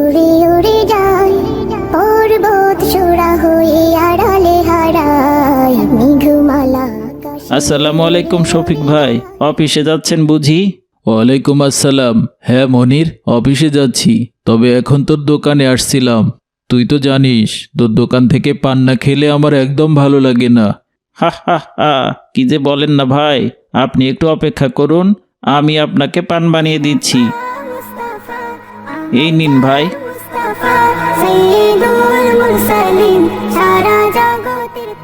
উড়ে উড়ে যায় পর্বত চূড়া হয়ে আড়ালে হারায় মেঘমালা আসসালামু আলাইকুম শফিক ভাই অফিসে যাচ্ছেন বুঝি? ওয়ালাইকুম আসসালাম। হ্যাঁ মনির অফিসে যাচ্ছি তবে এখন তোর দোকানে আসছিলাম। তুই তো জানিস তোর দোকান থেকে পান না খেলে আমার একদম ভালো লাগে না। হা হা হা কি যে বলেন না ভাই আপনি একটু অপেক্ষা করুন আমি আপনাকে পান বানিয়ে দিচ্ছি। এই নিন ভাই।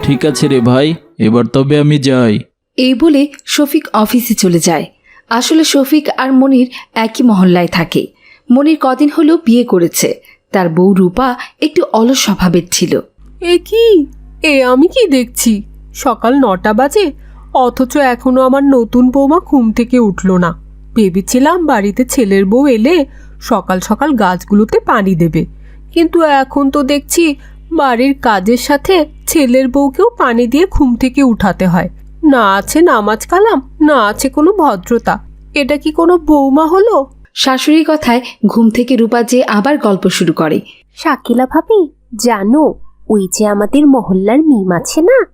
ঠিক আছে রে ভাই এবার তবে আমি যাই। এই বলে শফিক অফিসে চলে যায়। আসলে শফিক আর মনির একই মহল্লায় থাকে। মনির কদিন হলো বিয়ে করেছে। তার বউ রূপা একটু অলস স্বভাবের ছিল। এ কি? এ আমি কি দেখছি? সকাল নটা বাজে অথচ এখনও আমার নতুন বৌমা ঘুম থেকে উঠল না। ভেবেছিলাম বাড়িতে ছেলের বউ এলে সকাল সকাল গাছগুলোতে পানি দেবে। কিন্তু এখন তো দেখছি বাড়ির কাজের সাথে ছেলের বউকেও পানি দিয়ে ঘুম থেকে উঠাতে হয়। না আছে নামাজ কালাম না আছে কোনো ভদ্রতা। এটা কি কোনো বৌমা হলো? শাশুড়ির কথায় ঘুম থেকে রূপা যে আবার গল্প শুরু করে। শাকিলা ভাবি জানো ওই যে আমাদের মহল্লার মিম আছে না?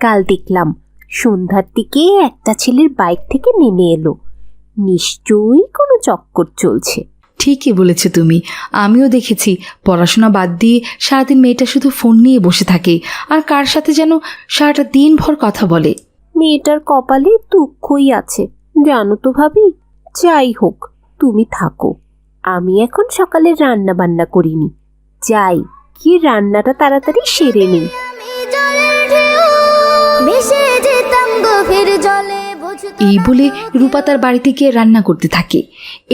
কাল দেখলাম সন্ধ্যার দিকে একটা ছেলের বাইক থেকে নেমে এলো। নিশ্চয়ই কোনো চক্কর চলছে। ঠিকই বলেছে তুমি। আমিও দেখেছি পড়াশোনা বাদ দিয়ে সারাদিন মেয়েটা শুধু ফোন নিয়ে বসে থাকে। আর কার সাথে যেন সারাটা দিনভর কথা বলে? মেয়েটার কপালে দুঃখই আছে। জানো তো ভাবি যাই হোক তুমি থাকো। আমি এখন সকালে রান্না বান্না করিনি। যাই কি রান্নাটা তাড়াতাড়ি সেরে নিই। জলের ভেসে যেতাম গভীর জলে। এই বলে রূপা তার বাড়িতে গিয়ে রান্না করতে থাকে।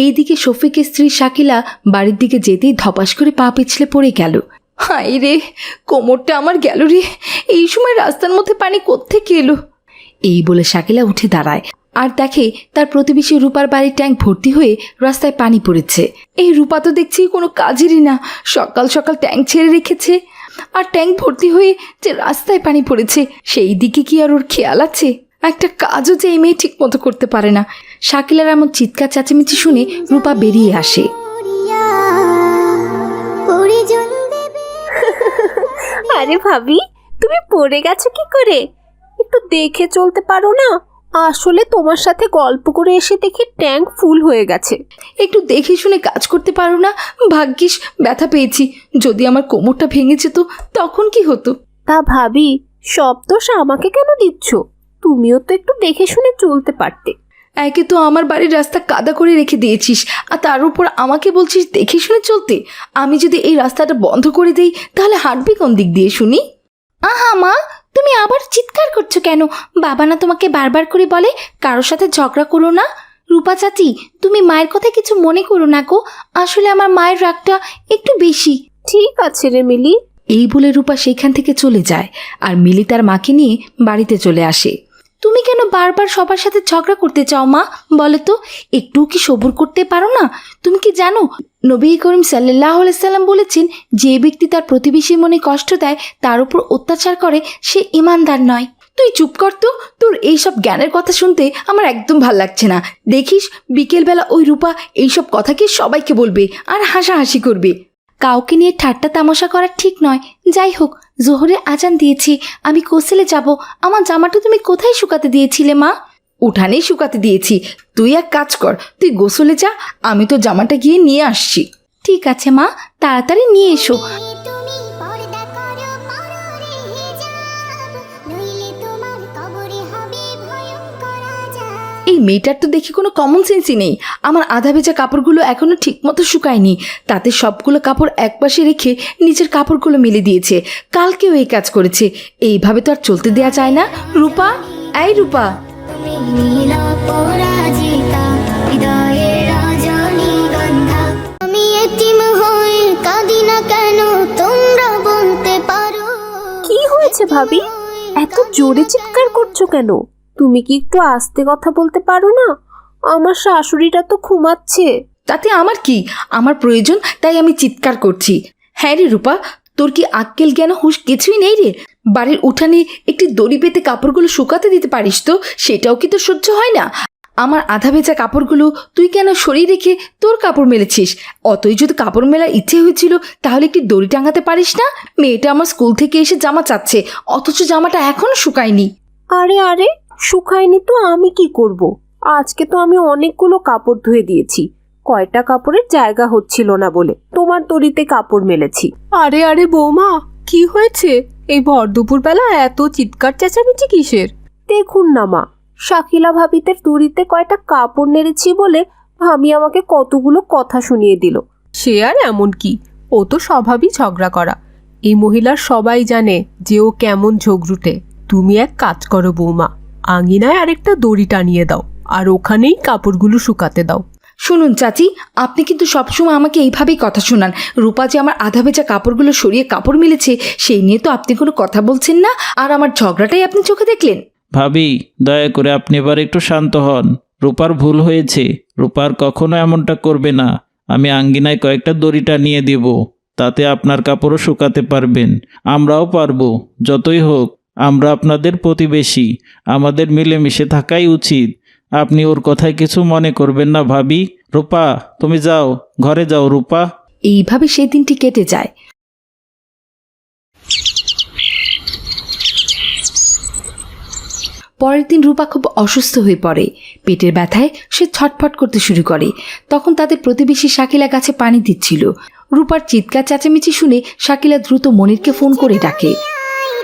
এইদিকে শফিকের স্ত্রী শাকিলা বাড়ির দিকে যেতেই ধপাস করে পা পিছলে পড়ে গেল। হাই রে, কোমরটা আমার গেল রে, এই সময় রাস্তার মধ্যে পানি কোত্থেকে এলো? এই বলে শাকিলা উঠে দাঁড়ায় আর দেখে তার প্রতিবেশী রূপার বাড়ির ট্যাঙ্ক ভর্তি হয়ে রাস্তায় পানি পড়েছে। এই রূপা তো দেখছি কোনো কাজেরই না, সকাল সকাল ট্যাঙ্ক ছেড়ে রেখেছে আর ট্যাঙ্ক ভর্তি হয়ে যে রাস্তায় পানি পড়েছে, সেই দিকে কি আর ওর খেয়াল আছে? একটা কাজও যে এই মেয়ে ঠিক মতো করতে পারে না। শাকিলার এমন চিৎকার চেঁচামেচি শুনে রূপা বেরিয়ে আসে। আরে ভাবি তুমি পড়ে গেছো কি করে? একটু দেখে চলতে পারো না? আসলে তোমার সাথে গল্প করে এসে দেখি ট্যাঙ্ক ফুল হয়ে গেছে। একটু দেখে শুনে কাজ করতে পারো না? ভাগ্যিস ব্যথা পেয়েছি। যদি আমার কোমরটা ভেঙে যেত তখন কি হতো? তা ভাবি সব দোষ আমাকে কেন দিচ্ছ? তুমিও তো একটু দেখে শুনে চলতে পারতে। একে তো আমার বাড়ির রাস্তা কাদা করে রেখে দিয়েছিস আর তার উপর আমাকে বলছিস দেখে শুনে চলতে? আমি যদি এই রাস্তাটা বন্ধ করে দিই তাহলে হাঁটবি কোন দিক দিয়ে শুনি? আহা মা তুমি আবার চিৎকার করছ কেন? বাবা না তোমাকে বারবার করে বলে কারোর সাথে ঝগড়া করো না। রূপা চাচি তুমি মায়ের কথা কিছু মনে করো না গো। আসলে আমার মায়ের রাগটা একটু বেশি। ঠিক আছে রে মিলি। এই বলে রূপা সেইখান থেকে চলে যায় আর মিলি তার মাকে নিয়ে বাড়িতে চলে আসে। তুমি কেন বারবার সবার সাথে ঝগড়া করতে চাও, মা? বলো তো। একটু কি সবুর করতে পারো না? তুমি কি জানো, নবী করিম সাল্লাহ সাল্লাম বলেছেন, যে ব্যক্তি তার প্রতিবেশী মনে কষ্ট দেয়, তার উপর অত্যাচার করে, সে ইমানদার নয়। তুই চুপ কর তো। তোর এইসব জ্ঞানের কথা শুনতে আমার একদম ভালো লাগছে না। দেখিস, বিকেলবেলা ওই রূপা এইসব কথা কি সবাইকে বলবে, আর হাসাহাসি করবে। কাউকে নিয়ে ঠাট্টা তামাশা করা ঠিক নয়। যাই হোক জোহরে আজান দিয়েছি, আমি কোসেলে যাব। আমার জামাটা তুমি কোথায় শুকাতে দিয়েছিলে, মা? উঠানেই শুকাতে দিয়েছি। তুই এক কাজ কর, তুই গোসলে যা, আমি তো জামাটা গিয়ে নিয়ে আসছি। ঠিক আছে, মা। তাড়াতাড়ি নিয়ে এসো। মেয়েটার তো দেখি কোনো কমন সেন্সই নেই। আমার আধা ভেজা কাপড়গুলো এখনও ঠিকমতো শুকায়নি। তাতে সবগুলো কাপড় একপাশে রেখে নিজের কাপড়গুলো মেলে দিয়েছে। কালকেও এই কাজ করেছে। এইভাবে তো আর চলতে দেয়া যায় না। রূপা এই রূপা। তুমি নীল পরাজিতা হৃদয়ের রজনীগন্ধা আমি এতিম কাঁদি না কেন? তোমরা বলতে পারো। কি হয়েছে ভাবি? এত জোরে চিৎকার করছ কেন? তুমি কি একটু আস্তে কথা বলতে পারো না? আমার শাশুড়িটা তো ঘুমাচ্ছে। তাতে আমার কি? আমার প্রয়োজন তাই আমি চিৎকার করছি। হ্যাঁ রে রূপা তোর কি আক্কেল জ্ঞান হুঁশ কিছুই নেই রে? বাড়ির উঠানে একটি দড়ি পেতে কাপড়গুলো শুকাতে দিতে পারিস তো? সেটাও কি তো সহ্য হয় না? আমার আধা ভেজা কাপড়গুলো তুই কেন সরিয়ে রেখে তোর কাপড় মেলেছিস? অতই যদি কাপড় মেলার ইচ্ছে হয়েছিল তাহলে একটি দড়ি টাঙাতে পারিস না? মেয়েটা আমার স্কুল থেকে এসে জামা চাচ্ছে অথচ জামাটা এখনও শুকায়নি। আরে আরে শুকায়নি তো আমি কি করব? আজকে তো আমি অনেকগুলো কাপড় ধুয়ে দিয়েছি। কয়টা কাপড়ের জায়গা হচ্ছিল না বলে তোমার দড়িতে কাপড় মেলেছি। আরে আরে বৌমা কি হয়েছে? এই ভর দুপুরবেলা এত চিৎকার চেঁচামেচি কিসের? দেখুন না মা শাকিলা ভাবিদের দড়িতে কয়টা কাপড় নেড়েছি বলে ভাবি আমাকে কতগুলো কথা শুনিয়ে দিল। সে আর এমন কি? ও তো স্বভাবই ঝগড়া করা। এই মহিলার সবাই জানে যে ও কেমন ঝগড়ুটে। তুমি এক কাজ করো বৌমা আঙিনায় আরেকটা দড়ি টানিয়ে দাও আর ওখানেই কাপড়গুলো শুকাতে দাও। শুনুন চাচি আপনি কিন্তু সবসময় আমাকে এইভাবেই কথা শোনান। রূপা যে আমার আধা ভেজা কাপড়গুলো সরিয়ে কাপড় মিলেছে সেই নিয়ে তো আপনি কোনো কথা বলছেন না আর আমার ঝগড়াটাই আপনি চোখে দেখলেন। ভাবি দয়া করে আপনি এবার একটু শান্ত হন। রূপার ভুল হয়েছে। রূপার কখনো এমনটা করবে না। আমি আঙ্গিনায় কয়েকটা দড়িটা নিয়ে দিব। তাতে আপনার কাপড়ও শুকাতে পারবেন। আমরাও পারব যতই হোক। আমরা আপনাদের প্রতিবেশী। আমাদের মিলেমিশে থাকাই উচিত। আপনি ওর কথায় কিছু মনে করবেন না ভাবি। রূপা তুমি যাও। ঘরে যাও রূপা। এইভাবে সেই দিনটি কেটে যায়। পরের দিন রূপা খুব অসুস্থ হয়ে পড়ে। পেটের ব্যথায় সে ছটফট করতে শুরু করে। তখন তাদের প্রতিবেশী শাকিলা গাছে পানি দিচ্ছিল। রূপার চিৎকার চেঁচামেচি শুনে শাকিলা দ্রুত মনিরকে ফোন করে ডাকে।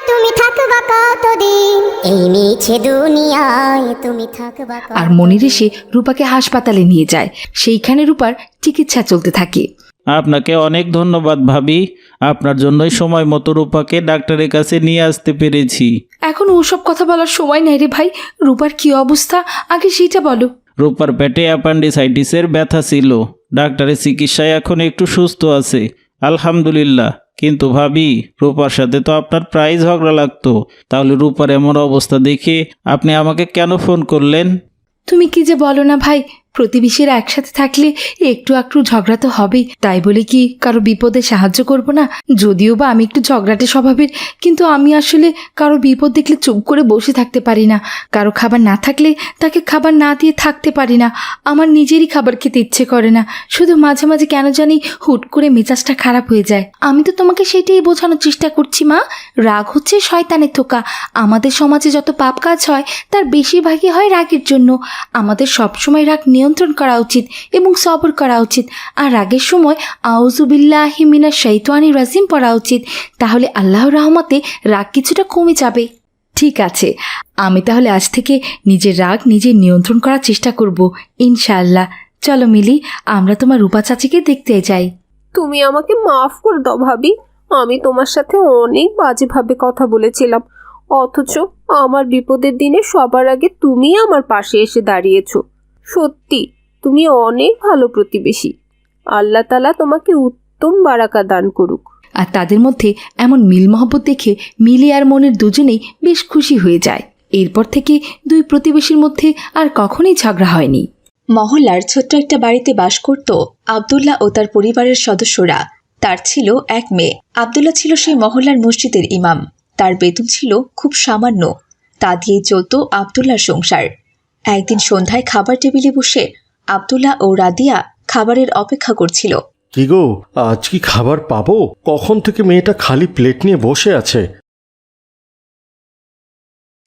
তুমি থাকবা কতদিন? এই মিছে দুনিয়ায় তুমি থাকবা আর মনির এসে রূপাকে হাসপাতালে নিয়ে যায়। সেইখানে রূপার চিকিৎসা চলতে থাকে। আপনাকে অনেক ধন্যবাদ ভাবি। আপনার জন্যই সময় মতো রূপাকে ডাক্তারের কাছে নিয়ে আসতে পেরেছি। এখন ওসব কথা বলার সময় নেই রে ভাই। রূপার কি অবস্থা? আগে সেইটা বলো। রূপার পেটে অ্যাপান্ডিসাইটিসের ব্যথা ছিল। ডাক্তারের চিকিৎসায় এখন একটু সুস্থ আছে। আলহামদুলিল্লাহ। কিন্তু ভাবি, রূপার সাথে তো আপনার প্রায় ঝগড়া লাগতো। তাহলে রূপার এমন অবস্থা দেখে আপনি আমাকে কেন ফোন করলেন? তুমি কি যে বলো না ভাই প্রতিবেশীরা একসাথে থাকলে একটু একটু ঝগড়া তো হবেই। তাই বলে কি কারও বিপদে সাহায্য করব না? যদিও বা আমি একটু ঝগড়াটে স্বভাবের, কিন্তু আমি আসলে কারও বিপদ দেখলে চুপ করে বসে থাকতে পারি না। কারও খাবার না থাকলে তাকে খাবার না দিয়ে থাকতে পারি না। আমার নিজেরই খাবার খেতে ইচ্ছে করে না। শুধু মাঝে মাঝে কেন জানি হুট করে মেজাজটা খারাপ হয়ে যায়। আমি তো তোমাকে সেটাই বোঝানোর চেষ্টা করছি, মা। রাগ হচ্ছে শয়তানের থোকা। আমাদের সমাজে যত পাপ কাজ হয়, তার বেশিরভাগই হয় রাগের জন্য। আমাদের সবসময় রাগ নিয়ন্ত্রণ করা উচিত এবং সবর করা উচিত। আর রাগের সময় আউজুবিল্লাহি মিনা শৈতানি রাজিম পড়া উচিত। তাহলে আল্লাহর রহমতে রাগ কিছুটা কমে যাবে। ঠিক আছে, আমি তাহলে আজ থেকে নিজের রাগ নিজে নিয়ন্ত্রণ করার চেষ্টা করব, ইনশাআল্লাহ। চলো মিলি, আমরা তোমার রূপা চাচিকে দেখতে যাই। তুমি আমাকে মাফ করে দাও ভাবি। আমি তোমার সাথে অনেক বাজেভাবে কথা বলেছিলাম। অথচ আমার বিপদের দিনে সবার আগে তুমি আমার পাশে এসে দাঁড়িয়েছো। সত্যি তুমি অনেক ভালো প্রতিবেশী। আল্লাহ তালা তোমাকে উত্তম বারাকা দান করুক। আর তাদের মধ্যে এমন মিল মহব্বত দেখে মিলি আর মনের দুজনেই বেশ খুশি হয়ে যায়। এরপর থেকে দুই প্রতিবেশীর মধ্যে আর কখনোই ঝগড়া হয়নি। মহল্লার ছোট্ট একটা বাড়িতে বাস করত আবদুল্লাহ ও তার পরিবারের সদস্যরা। তার ছিল এক মেয়ে। আবদুল্লাহ ছিল সেই মহল্লার মসজিদের ইমাম। তার বেতন ছিল খুব সামান্য। তা দিয়েই চলত আবদুল্লার সংসার। একদিন সন্ধ্যায় খাবার টেবিলে বসে আবদুল্লাহ ও রাদিয়া খাবারের অপেক্ষা করছিল। কি গো আজ কি খাবার পাবো? কখন থেকে মেয়েটা খালি প্লেট নিয়ে বসে আছে?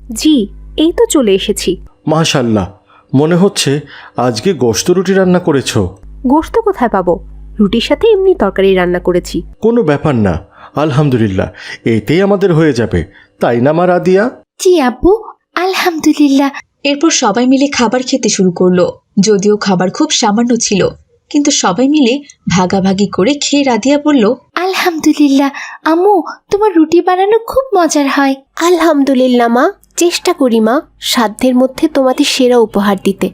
জি এই তো চলে এসেছি। মাশাল্লাহ মনে হচ্ছে আজকে গোস্ত রুটি রান্না করেছ। গোশত কোথায় পাবো? রুটির সাথে এমনি তরকারি রান্না করেছি। কোনো ব্যাপার না আলহামদুলিল্লাহ এতেই আমাদের হয়ে যাবে। তাই না মা রাদিয়া? জি আব্বু আলহামদুলিল্লাহ এরপর সবাই মিলে খাবার খেতে শুরু করল। যদিও খাবার খুব সামান্য ছিল কিন্তু সবাই মিলে ভাগাভাগি করে খেয়ে রাদিয়া বলল আলহামদুলিল্লাহ আম্মু তোমার রুটি বানানো খুব মজার হয়। আলহামদুলিল্লাহ মা। চেষ্টা করি মা সাধ্যের মধ্যে তোমাদের সেরা উপহার দিতে।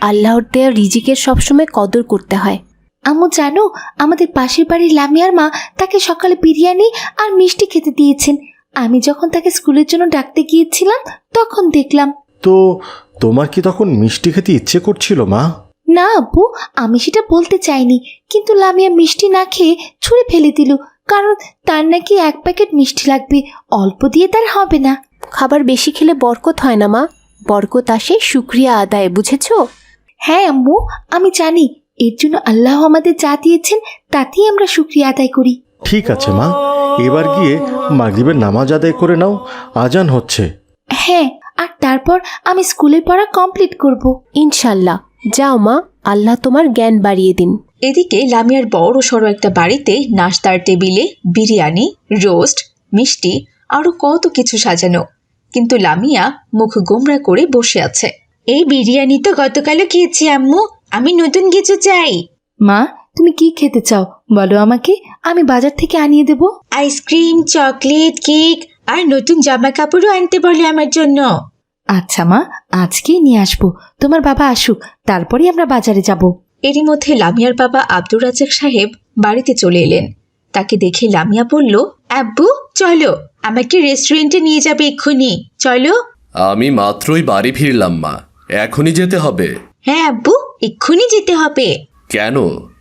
আল্লাহর দেয়া রিজিকের সবসময় কদর করতে হয়। আম্মু জানো আমাদের পাশের বাড়ির লামিয়ার মা তাকে সকালে বিরিয়ানি আর মিষ্টি খেতে দিয়েছেন। আমি যখন তাকে স্কুলের জন্য ডাকতে গিয়েছিলাম তখন দেখলাম তো তোমার কি তখন মিষ্টি খেতে ইচ্ছে করছিল মা? না আব্বু আমি সেটা বলতে চাইনি। কিন্তু লামিয়া মিষ্টি না খেয়ে ছুঁড়ে ফেলে দিল কারণ তার নাকি এক প্যাকেট মিষ্টি লাগবে অল্প দিয়ে তার হবে না। খাবার বেশি খেলে বরকত হয় না মা। বরকত আসে শুক্রিয়া আদায় বুঝেছ? হ্যাঁ আম্মু আমি জানি। এর জন্য আল্লাহ আমাদের যা দিয়েছেন তাতেই আমরা শুক্রিয়া আদায় করি। ঠিক আছে মা। এবার গিয়ে মাগরিবের নামাজ আদায় করে নাও। আজান হচ্ছে। হ্যাঁ আর তারপর আমি স্কুলে পড়া কমপ্লিট করব। ইনশাল্লাহ। যাও মা আল্লাহ তোমার জ্ঞান বাড়িয়ে দিন। এদিকে লামিয়ার বড় সড়ো একটা বাড়িতে নাস্তার টেবিলে বিরিয়ানি রোস্ট মিষ্টি আরও কত কিছু সাজানো। কিন্তু লামিয়া মুখ গোমরা করে বসে আছে। এই বিরিয়ানি তো গতকালও খেয়েছি আম্মু। আমি নতুন কিছু চাই। মা তুমি কি খেতে চাও? বলো আমাকে। আমি বাজার থেকে আনিয়ে দেব। আইসক্রিম চকলেট কেক আর নতুন জামা কাপড়ও আনতে বলে আমার জন্য। আচ্ছা মা আজকেই নিয়ে আসব। তোমার বাবা আসুক তারপরেই আমরা বাজারে যাব। এরই মধ্যে লামিয়ার বাবা আব্দুর রাজাক সাহেব বাড়িতে চলে এলেন। তাকে দেখে লামিয়া বলল আব্বু চলো আমাকে রেস্টুরেন্টে নিয়ে যাবে এক্ষুনি। চলো? আমি মাত্রই বাড়ি ফিরলাম মা। এখনই যেতে হবে। হ্যাঁ আব্বু এক্ষুনি যেতে হবে। কেন?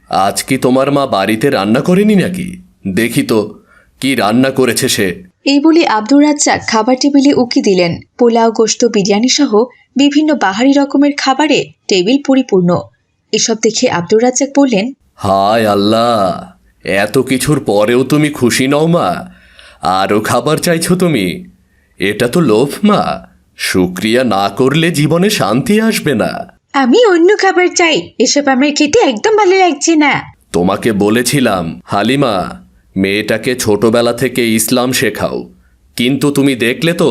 আজ কি তোমার মা বাড়িতে রান্না করেনি নাকি? দেখি তো কি রান্না করেছে সে? এই বলে আব্দুর রাজ্জাক খাবার টেবিলে উকি দিলেন। পোলাও গোশত বিরিয়ানি সহ বিভিন্ন বাহারি রকমের খাবারে টেবিল পরিপূর্ণ। এসব দেখে আব্দুর রাজ্জাক বললেন হায় আল্লাহ এত কিছুর পরেও তুমি খুশি নও মা। আরও খাবার চাইছো তুমি? এটা তো লোভ মা। শুক্রিয়া না করলে জীবনে শান্তি আসবে না। আমি অন্য খাবার চাই। এসব আমার খেতে একদম ভালো লাগছে না। তোমাকে বলেছিলাম হালিমা মেয়েটাকে ছোটবেলা থেকে ইসলাম শেখাও। কিন্তু তুমি দেখলে তো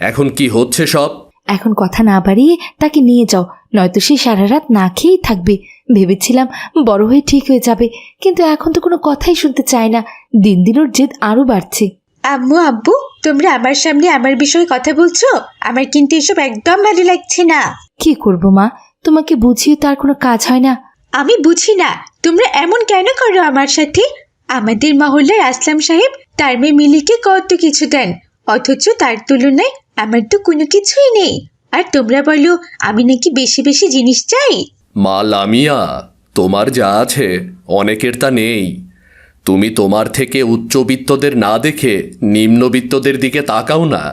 এখন কি হচ্ছে সব? এখন কথা না বাড়িয়ে তাকে নিয়ে যাও নয়তো সে সারা রাত না খেয়েই থাকবে। ভেবেছিলাম বড় হয়ে ঠিক হয়ে যাবে কিন্তু এখন তো কোনো কথাই শুনতে চায় না। দিন দিন ওর জেদ আরও বাড়ছে। আম্মু আব্বু তোমরা আমার সামনে আমার বিষয়ে কথা বলছো? আমার কিন্তু এসব একদম ভালো লাগছে না। কি করব মা? তোমাকে বুঝিয়ে তার কোনো কাজ হয় না। আমি বুঝি না। তোমরা এমন কেন করো আমার সাথে? আমাদের মহল্লার আসলাম সাহেব তার মেয়ে মিলিকে কত কিছু দেন অথচ তার তুলনায় আমার তো কোনো কিছুই নেই। আর তোমরা বলো আমি নাকি বেশি বেশি জিনিস চাই? মা লামিয়া তোমার যা আছে অনেকের তা নেই। তুমি তোমার থেকে উচ্চবিত্তদের না দেখে নিম্নবিত্তদের দিকে তাকাও না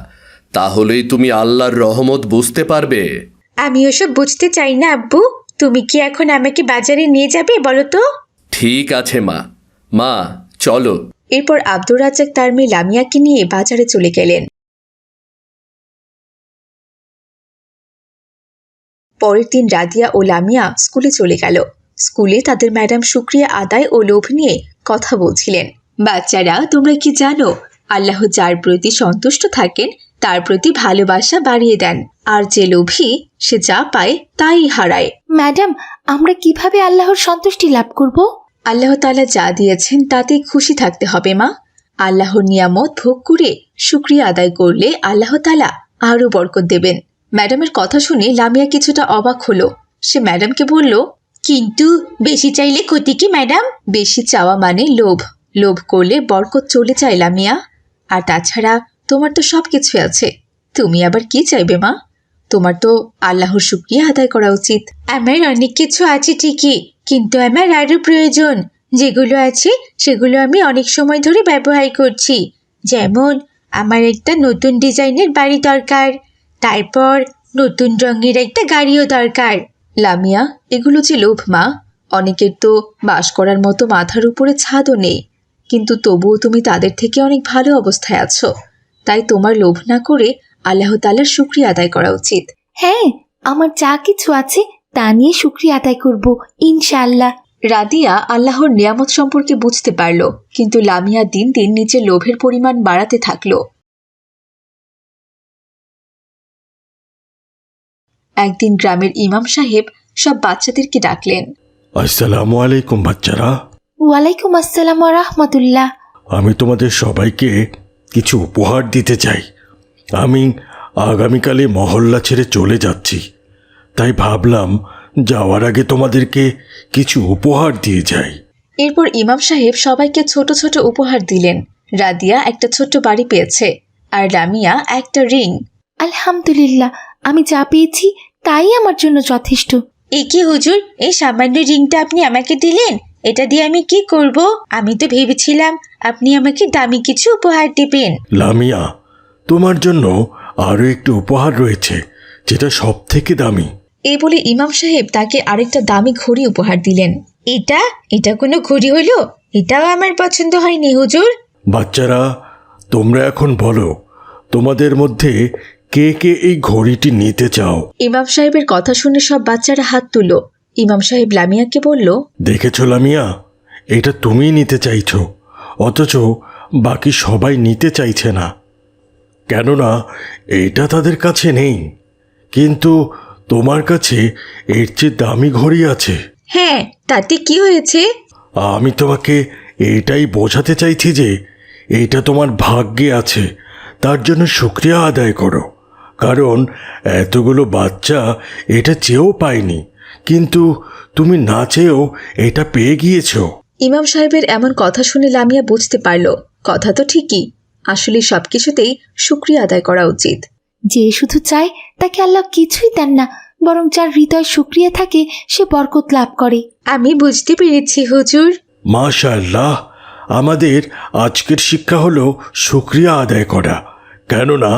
তাহলেই তুমি আল্লাহর রহমত বুঝতে পারবে। আমি ওসব বুঝতে চাই না আব্বু। তুমি কি এখন আমাকে বাজারে নিয়ে যাবে বলো তো? ঠিক আছে মা মা চলো। এরপর আব্দুর রাজ্জাক তার মেয়ে লামিয়াকে নিয়ে বাজারে চলে গেলেন। পরের দিন রাদিয়া ও লামিয়া স্কুলে চলে গেল। স্কুলে তাদের ম্যাডাম শুক্রিয়া আদায় ও লোভ নিয়ে কথা বলছিলেন। বাচ্চারা তোমরা কি জানো আল্লাহ যার প্রতি সন্তুষ্ট থাকেন তার প্রতি ভালোবাসা বাড়িয়ে দেন। আর যে লোভী সে যা পায় তাই হারায়। ম্যাডাম আমরা কীভাবে আল্লাহর সন্তুষ্টি লাভ করব? আল্লাহ তালা যা দিয়েছেন তাতে খুশি থাকতে হবে, মা। আল্লাহর নিয়ামত ভোগ করে শুক্রিয়া আদায় করলে আল্লাহ তালা আরও বরকত দেবেন। ম্যাডামের কথা শুনে লামিয়া কিছুটা অবাক হলো। সে ম্যাডামকে বলল, কিন্তু বেশি চাইলে ক্ষতি কি, ম্যাডাম? বেশি চাওয়া মানে লোভ। লোভ করলে বরকত চলে যায়, লামিয়া। আর তাছাড়া তোমার তো সব কিছু আছে। তুমি আবার কি চাইবে, মা? তোমার তো আল্লাহর শুক্রিয়া আদায় করা উচিত। আমার অনেক কিছু আছে ঠিকই, কিন্তু আমার আরও প্রয়োজন। যেগুলো আছে, সেগুলো আমি অনেক সময় ধরে ব্যবহার করছি। যেমন, আমার একটা নতুন ডিজাইনের বাড়ি দরকার। তারপর, নতুন রঙের একটা গাড়িও দরকার। লামিয়া, এগুলো যে লোভ মা। অনেকের তো বাস করার মতো মাথার উপরে ছাদও নেই। কিন্তু তবুও তুমি তাদের থেকে অনেক ভালো অবস্থায় আছো। তাই তোমার লোভ না করে আল্লাহ তালার শুক্রিয়া আদায় করা উচিত। হ্যাঁ আমার যা কিছু আছে তা নিয়ে শুক্রিয়া আদায় করব ইনশাআল্লাহ। রাদিয়া আল্লাহর নিয়ামত সম্পর্কে বুঝতে পারল কিন্তু লামিয়া দিন দিন নিজের লোভের পরিমাণ বাড়াতে থাকল। একদিন গ্রামের ইমাম সাহেব সব বাচ্চাদেরকে ডাকলেন। আসসালামু আলাইকুম বাচ্চারা। ওয়ালাইকুম আসসালাম রহমতুল্লাহ। আমি তোমাদের সবাইকে কিছু উপহার দিতে চাই। আমি আগামীকালে মহল্লা ছেড়ে চলে যাচ্ছি। তাই ভাবলাম যাওয়ার আগে তোমাদেরকে কিছু উপহার দিয়ে যাই। এরপর ইমাম সাহেব সবাইকে ছোট ছোট উপহার দিলেন। রাদিয়া একটা ছোট্ট বাড়ি পেয়েছে আর রামিয়া একটা রিং। আলহামদুলিল্লাহ আমি যা পেয়েছি তাই আমার জন্য যথেষ্ট। এ কি হুজুর? এই সামান্য রিংটা আপনি আমাকে দিলেন? এটা দিয়ে আমি কি করব? আমি তো ভেবেছিলাম আপনি আমাকে দামি কিছু উপহার দেবেন। লামিয়া তোমার জন্য আরও একটু উপহার রয়েছে যেটা সব থেকে দামি। এই বলে ইমাম সাহেব তাকে আরেকটা দামি ঘড়ি উপহার দিলেন। এটা? এটা কোনো ঘড়ি হলো? এটাও আমার পছন্দ হয়নি হুজুর। বাচ্চারা তোমরা এখন বলো তোমাদের মধ্যে কে কে এই ঘড়িটি নিতে চাও? ইমাম সাহেবের কথা শুনে সব বাচ্চারা হাত তুলো ইমাম সাহেব লামিয়াকে বলল দেখেছ লামিয়া এটা তুমিই নিতে চাইছো অথচ বাকি সবাই নিতে চাইছে না। কেননা এটা তাদের কাছে নেই। কিন্তু তোমার কাছে এর চেয়ে দামি ঘড়ি আছে। হ্যাঁ তাতে কি হয়েছে? আমি তোমাকে এটাই বোঝাতে চাইছি যে এটা তোমার ভাগ্যে আছে। তার জন্য শুক্রিয়া আদায় করো। কারণ এতগুলো বাচ্চা এটা চেয়েও পায়নি। কিন্তু তুমি না চেয়েও এটা পেয়ে গিয়েছো। ইমাম সাহেবের এমন কথা শুনে লামিয়া বুঝতে পারল। কথা তো ঠিকই। আসলে সবকিছুতেই শুক্রিয়া আদায় করা উচিত। যে শুধু চায় তাকে আল্লাহ কিছুই দেন না বরং যার হৃদয় সুক্রিয়া থাকে সে বরকত লাভ করে। আমি বুঝতে পেরেছি হুজুর। মাশাআল্লাহ আমাদের আজকের শিক্ষা হলো শুক্রিয়া আদায় করা। কেননা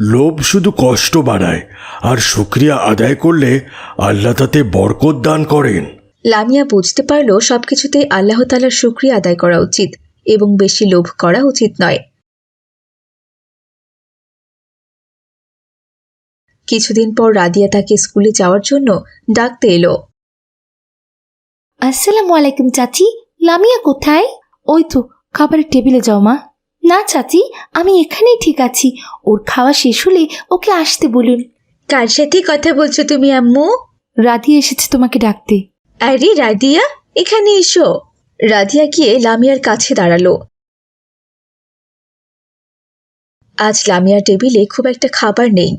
লোভ শুধু কষ্ট বাড়ায় আর শুক্রিয়া আদায় করলে আল্লাহ তাতে বরকত দান করেন। লামিয়া বুঝতে পারল সবকিছুতেই আল্লাহ তালার শুক্রিয়া আদায় করা উচিত এবং বেশি লোভ করা উচিত নয়। কিছুদিন পর রাদিয়া তাকে স্কুলে যাওয়ার জন্য ডাকতে এলো। আসসালামু আলাইকুম চাচি লামিয়া কোথায়? ওই তো খাবারের টেবিলে যাও মা। না চাচি আমি এখানেই ঠিক আছি। ওর খাওয়া শেষ হলে ওকে আসতে বলুন। কার সাথে কথা বলছো তুমি আম্মু? রাধিয়া এসেছে তোমাকে ডাকতে। আরে রাদিয়া এখানে এসো। রাধিয়া গিয়ে লামিয়ার কাছে দাঁড়াল। আজ লামিয়ার টেবিলে খুব একটা খাবার নেই।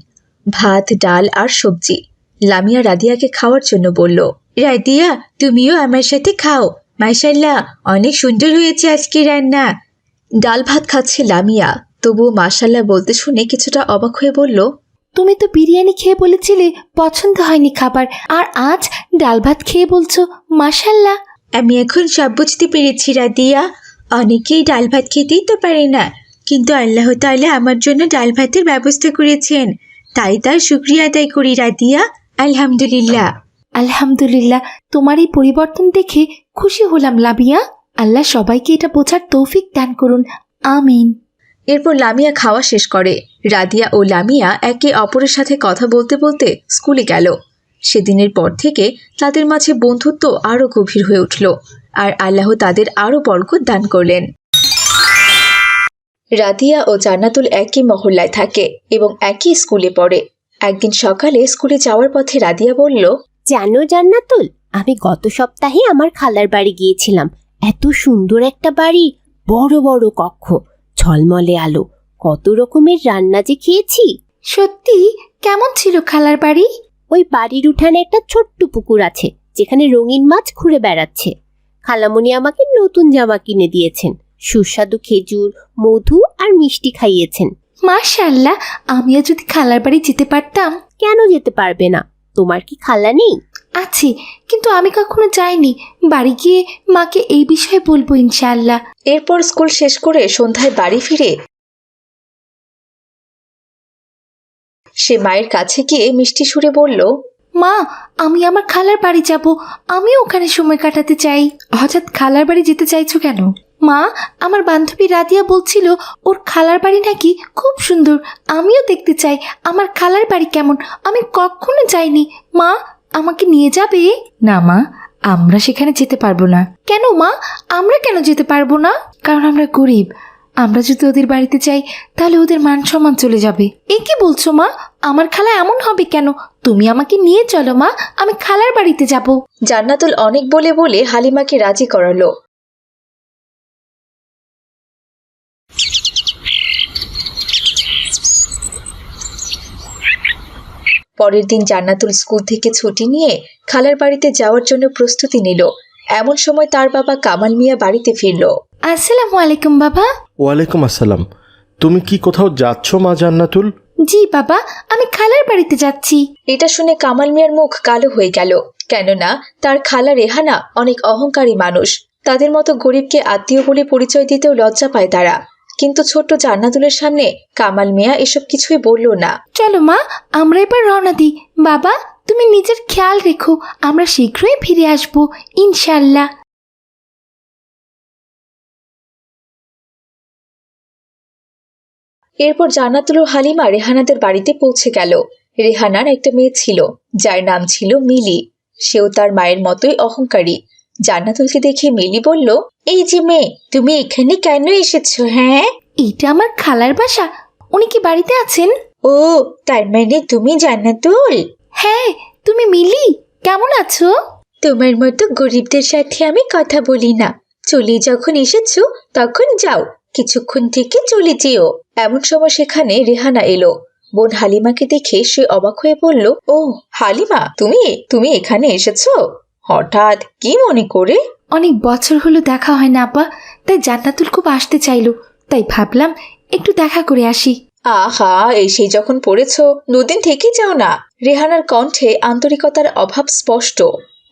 ভাত ডাল আর সবজি। লামিয়া রাদিয়াকে খাওয়ার জন্য বলল রাদিয়া তুমিও আমার সাথে খাও। মাশাল্লাহ অনেক সুন্দর হয়েছে আজকে রান্না। ডাল ভাত খাচ্ছে লামিয়া। তবুও মাশাল্লাহ বলতে শুনে কিছুটা অবাক হয়ে বলল তুমি তো বিরিয়ানি খেয়ে বলেছিলে পছন্দ হয়নি খাবার। আর আজ ডাল ভাত খেয়ে বলছো মাসাল্লাহ আমি এখন সব বুঝতে পেরেছি রাদিয়া। অনেকেই ডাল ভাত খেতেই তো পারে না। কিন্তু আল্লাহ তাআলা আমার জন্য ডাল ভাতের ব্যবস্থা করেছেন। তাই তার শুক্রিয়া আদায় করি রাদিয়া। আলহামদুলিল্লাহ। আলহামদুলিল্লাহ। তোমার এই পরিবর্তন দেখে খুশি হলাম লাবিয়া আল্লাহ সবাইকে এটা বোঝার তৌফিক দান করুন। আমিন। এরপর লামিয়া খাওয়া শেষ করে। রাদিয়া ও লামিয়া একে অপরের সাথে কথা বলতে বলতে স্কুলে গেল। সেদিনের পর থেকে তাদের মাঝে বন্ধুত্ব আরও গভীর হয়ে উঠল আর আল্লাহ তাদের আরও বরকত দান করলেন। রাদিয়া ও জান্নাতুল একই মহল্লায় থাকে এবং একই স্কুলে পড়ে। একদিন সকালে স্কুলে যাওয়ার পথে রাদিয়া বলল জানো জান্নাতুল আমি গত সপ্তাহে আমার খালার বাড়ি গিয়েছিলাম। এত সুন্দর একটা বাড়ি বড় বড় কক্ষ ঝলমলে আলো। কত রকমের রান্না যে খেয়েছি। সত্যি? কেমন ছিল খালার বাড়ি? ওই বাড়ির উঠানে একটা ছোট্ট পুকুর আছে যেখানে রঙিন মাছ ঘুরে বেড়াচ্ছে। খালামণি আমাকে নতুন জামা কিনে দিয়েছেন। সুস্বাদু খেজুর মধু আর মিষ্টি খাইয়েছেন। মাশাল্লাহ আমিও যদি খালার বাড়ি যেতে পারতাম। কেন যেতে পারবে না? তোমার কি খালা নেই? আছে কিন্তু আমি কখনো যাইনি। বাড়ি গিয়ে মাকে এই বিষয়ে বলব ইনশাআল্লাহ এরপর স্কুল শেষ করে সন্ধ্যায় বাড়ি ফিরে সে মায়ের কাছে গিয়ে মিষ্টি সুরে বলল মা আমি আমার খালার বাড়ি যাব। আমি ওখানে সময় কাটাতে চাই। হঠাৎ খালার বাড়ি যেতে চাইছো কেন? মা আমার বান্ধবী রাদিয়া বলছিল ওর খালার বাড়ি নাকি খুব সুন্দর। আমিও দেখতে চাই। আমার খালার বাড়ি কেমন? আমি কখনো যাইনি। মা আমাকে নিয়ে যাবে? না মা আমরা সেখানে যেতে পারব না। কেন মা? আমরা কেন যেতে পারব না? কারণ আমরা গরিব। আমরা যদি ওদের বাড়িতে যাই তাহলে ওদের মান সম্মান চলে যাবে। এ কি বলছো মা? আমার খালা এমন হবে কেন? তুমি আমাকে নিয়ে চলো মা। আমি খালার বাড়িতে যাব। জান্নাতুল অনেক বলে বলে হালিমাকে রাজি করালো। পরের দিন জান্নাতুল স্কুল থেকে ছুটি নিয়ে খালার বাড়িতে যাওয়ার জন্য প্রস্তুতি নিল। এমন সময় তার বাবা কামাল মিয়া বাড়িতে ফিরল। আসসালামু আলাইকুম বাবা। ওয়ালাইকুম আসসালাম। তুমি কি কোথাও যাচ্ছ মা জান্নাতুল? জি বাবা আমি খালার বাড়িতে যাচ্ছি। এটা শুনে কামাল মিয়ার মুখ কালো হয়ে গেল কেননা তার খালা রেহানা অনেক অহংকারী মানুষ। তাদের মতো গরিবকে আত্মীয় বলে পরিচয় দিতেও লজ্জা পায় তারা। কিন্তু ছোট্ট জান্নাতুলের সামনে কামাল মিয়া এসব কিছুই বলল না। চলো মা আমরা এবার রওনা দিই। বাবা তুমি নিজের খেয়াল রেখো আমরা শীঘ্রই ফিরে আসব ইনশাল্লাহ এরপর জান্নাতুল ও হালিমা রেহানাদের বাড়িতে পৌঁছে গেল। রেহানার একটা মেয়ে ছিল যার নাম ছিল মিলি। সেও তার মায়ের মতোই অহংকারী। জান্নাতুলকে দেখে মিলি বলল এই যে মেয়ে তুমি এখানে কেন এসেছ হ্যাঁ? এটা আমার খালার বাসা। উনি কি বাড়িতে আছেন? ও তার মানে তুমি জান্নাতুল? হ্যাঁ তুমি মিলি কেমন আছো? তোমার মতো গরিবদের সাথে আমি কথা বলি না। চলে যখন এসেছ তখন যাও কিছুক্ষণ থেকে চলে যেও। এমন সময় সেখানে রেহানা এলো। বোন হালিমাকে দেখে সে অবাক হয়ে বলল ও হালিমা তুমি তুমি এখানে এসেছ? হঠাৎ কি মনে করে? অনেক বছর হলো দেখা হয় না আপা। তাই জান্নাতুল খুব আসতে চাইলো। তাই ভাবলাম একটু দেখা করে আসি। আহা এসেই যখন পড়েছ দুদিন থেকেই যাও না। রেহানার কণ্ঠে আন্তরিকতার অভাব স্পষ্ট।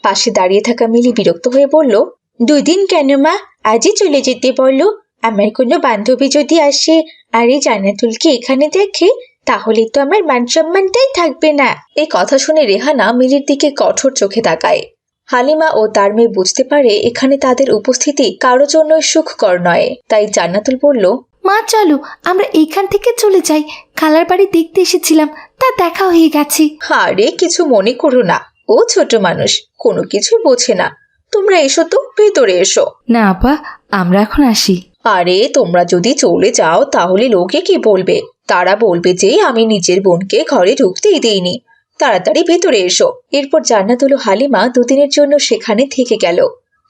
পাশে দাঁড়িয়ে থাকা মিলি বিরক্ত হয়ে বলল দুদিন কেন মা? আজই চলে যেতে বলো। আমার কোনো বান্ধবী যদি আসে আর এই জান্নাতুলকে এখানে দেখে তাহলে তো আমার মান সম্মানটাই থাকবে না। এই কথা শুনে রেহানা মিলির দিকে কঠোর চোখে তাকায়। হালিমা ও তার মেয়ে বুঝতে পারে এখানে তাদের উপস্থিতি কারও জন্যই সুখকর নয়। তাই জান্নাতুল বলল মা চলো আমরা এইখান থেকে চলে যাই। খালার বাড়ি দেখতে এসেছিলাম তা দেখা হয়ে গেছে। আরে কিছু মনে করো না। ও ছোট মানুষ কোনো কিছুই বোঝে না। তোমরা এসো তো ভেতরে এসো। না আপা আমরা এখন আসি। আরে তোমরা যদি চলে যাও তাহলে লোকে কি বলবে? তারা বলবে যে আমি নিজের বোনকে ঘরে ঢুকতেই দিইনি। তাড়াতাড়ি ভেতরে এসো। এরপর জান্নাতুল ও হালিমা দুদিনের জন্য সেখানে থেকে গেল।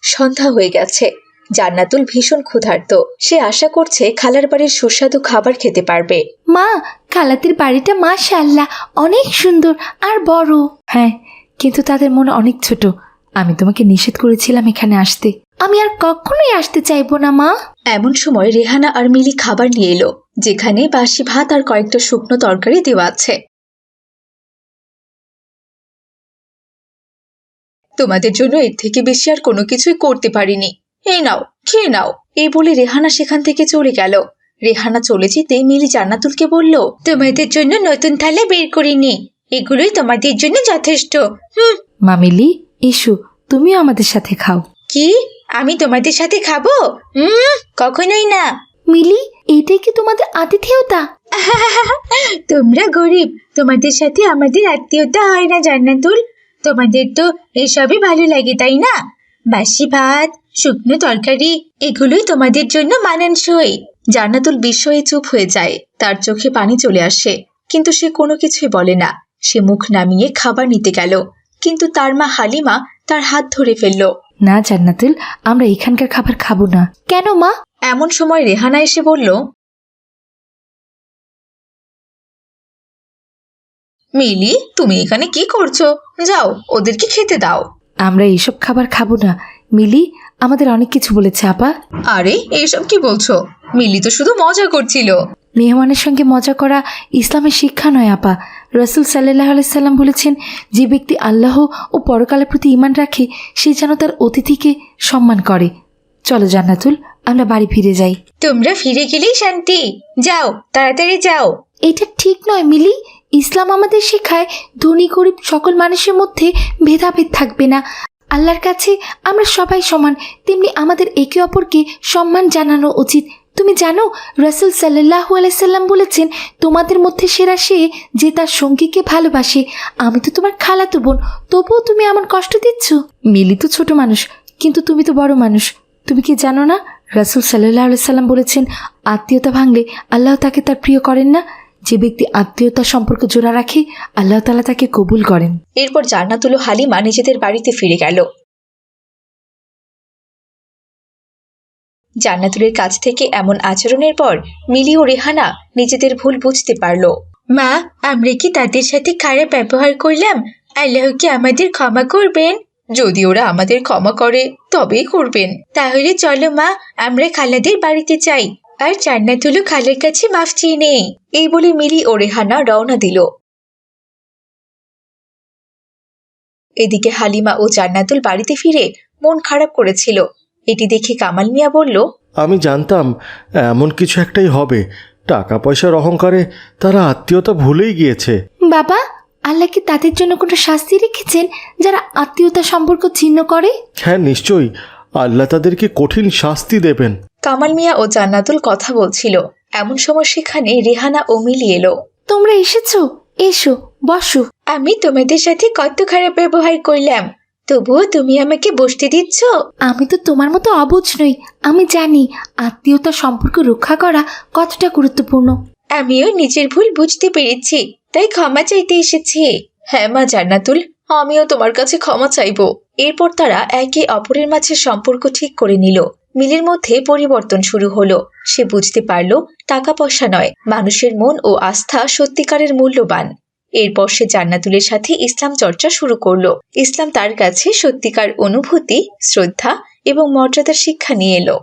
সন্ধ্যা হয়ে গেছে। জান্নাতুল ভীষণ ক্ষুধার্ত। সে আশা করছে খালার বাড়ির সুস্বাদু খাবার খেতে পারবে। মা খালাদের বাড়িটা মা মাশাআল্লাহ অনেক সুন্দর আর বড়। হ্যাঁ কিন্তু তাদের মন অনেক ছোট। আমি তোমাকে নিষেধ করেছিলাম এখানে আসতে। আমি আর কখনোই আসতে চাইব না মা। এমন সময় রেহানা আর মিলি খাবার নিয়ে এলো যেখানে বাসি ভাত আর কয়েকটা শুকনো তরকারি দেওয়া আছে। তোমাদের জন্য এর থেকে বেশি আর কোনো কিছুই করতে পারিনি। এই নাও খেয়ে নাও। এই বলে রেহানা সেখান থেকে চলে গেল। রেহানা চলে যেতে মিলি জান্নাতুলকে বলল তোমাদের জন্য নতুন থালা বের করিনি। এগুলোই তোমাদের জন্য যথেষ্ট। হুম। মামিলি এসো তুমিও আমাদের সাথে খাও। কি? আমি তোমাদের সাথে খাব? হুম কখনোই না। মিলি এইটাই কি তোমাদের আতিথেয়তা? তোমরা গরিব তোমাদের সাথে আমাদের আত্মীয়তা হয় না জান্নাতুল। তোমাদের তো এসবই ভালো লাগে তাই না? বাসি ভাত শুকনো তরকারি এগুলোই তোমাদের জন্য মানানসই। জান্নাতুল বিস্ময়ে চুপ হয়ে যায় তার চোখে পানি চলে আসে। কিন্তু সে কোনো কিছুই বলে না। সে মুখ নামিয়ে খাবার নিতে গেল। কিন্তু তার মা হালিমা তার হাত ধরে ফেলল। না জান্নাতুল আমরা এখানকার খাবার খাব না। কেন মা? এমন সময় রেহানা এসে বলল মিলি তুমি এখানে কি করছ? যাও ওদেরকে খেতে দাও। আমরা এইসব খাবার খাব না। মিলি আমাদের অনেক কিছু বলেছে আপা। আরে এইসব কি বলছো? মিলি তো শুধু মজা করছিল। মেহমানের সঙ্গে মজা করা ইসলামের শিক্ষা নয় আপা। রসুল সাল্লাহ আলাইসাল্লাম বলেছেন যে ব্যক্তি আল্লাহ ও পরকালের প্রতি ইমান রাখে সে যেন তার অতিথিকে সম্মান করে। চলো জান্নাতুল আমরা বাড়ি ফিরে যাই। তোমরা ফিরে গেলেই শান্তি। যাও তাড়াতাড়ি যাও। এটা ঠিক নয় মিলি। ইসলাম আমাদের শেখায়, ধনী, গরিব সকল মানুষের মধ্যে ভেদাভেদ থাকবে না। আল্লাহর কাছে আমরা সবাই সমান, তেমনি আমাদের একে অপরকে সম্মান জানানো উচিত। তুমি জানো, রসুল সাল্লাহু আলাইসাল্লাম বলেছেন, তোমাদের মধ্যে সেরা সে যে তার সঙ্গীকে ভালোবাসে। আমি তো তোমার খালাতো বোন, তবুও তুমি আমার কষ্ট দিচ্ছ? মিলি তো ছোট মানুষ, কিন্তু তুমি তো বড় মানুষ। তুমি কি জানো না, রাসুল সাল্লাহ আলাইসাল্লাম বলেছেন, আত্মীয়তা ভাঙলে আল্লাহ তাকে তার প্রিয় করেন না? যে ব্যক্তি আত্মীয়তা সম্পর্ক জোড়া রাখে আল্লাহ তালা তাকে কবুল করেন। এরপর জান্নাতুল ও হালিমা নিজেদের বাড়িতে ফিরে গেল। জান্নাতুলের কাছ থেকে এমন আচরণের পর মিলি ও রেহানা নিজেদের ভুল বুঝতে পারল। মা আমরা কি তাদের সাথে খারাপ ব্যবহার করলাম? আল্লাহ কি আমাদের ক্ষমা করবেন? যদি ওরা আমাদের ক্ষমা করে তবেই করবেন। তাহলে চলো মা আমরা খালাদের বাড়িতে চাই আর জান্নাতুলও খালার কাছে মাফ চেয়ে নেই এই বলে মিলি ও রেহানা রওনা দিল। এদিকে হালিমা ও জান্নাতুল বাড়িতে ফিরে মন খারাপ করেছিল। এটি দেখে কামাল মিয়া বলল আমি জানতাম এমন কিছু একটাই হবে। টাকা পয়সার অহংকারে তারা আত্মীয়তা ভুলেই গিয়েছে। বাবা আল্লাহ কি তাদের জন্য কোনো শাস্তি রেখেছেন যারা আত্মীয়তা সম্পর্ক ছিন্ন করে? হ্যাঁ নিশ্চয়ই। আল্লাহ তাদেরকে কঠিন শাস্তি দেবেন। কামাল মিয়া ও জান্নাতুল কথা বলছিল। এমন সময় সেখানে রেহানা ও মিলি এলো। তোমরা এসেছ? এসো বসো। আমি তোমাদের সাথে কত খারাপ ব্যবহার করলাম। তবুও তুমি আমাকে বসতে দিচ্ছ? আমি তো তোমার মতো অবুঝ নই। আমি জানি আত্মীয়তা সম্পর্ক রক্ষা করা কতটা গুরুত্বপূর্ণ। আমিও নিজের ভুল বুঝতে পেরেছি তাই ক্ষমা চাইতে এসেছি। হ্যাঁ মা জান্নাতুল আমিও তোমার কাছে ক্ষমা চাইব। এরপর তারা একে অপরের মাঝে সম্পর্ক ঠিক করে নিল। মিলের মধ্যে পরিবর্তন শুরু হলো। সে বুঝতে পারল টাকা পয়সা নয়, মানুষের মন ও আস্থা সত্যিকারের মূল্যবান। এরপর সে জান্নাতুলের সাথে ইসলাম চর্চা শুরু করল। ইসলাম তার কাছে সত্যিকার অনুভূতি, শ্রদ্ধা এবং মর্যাদার শিক্ষা নিয়ে এলো।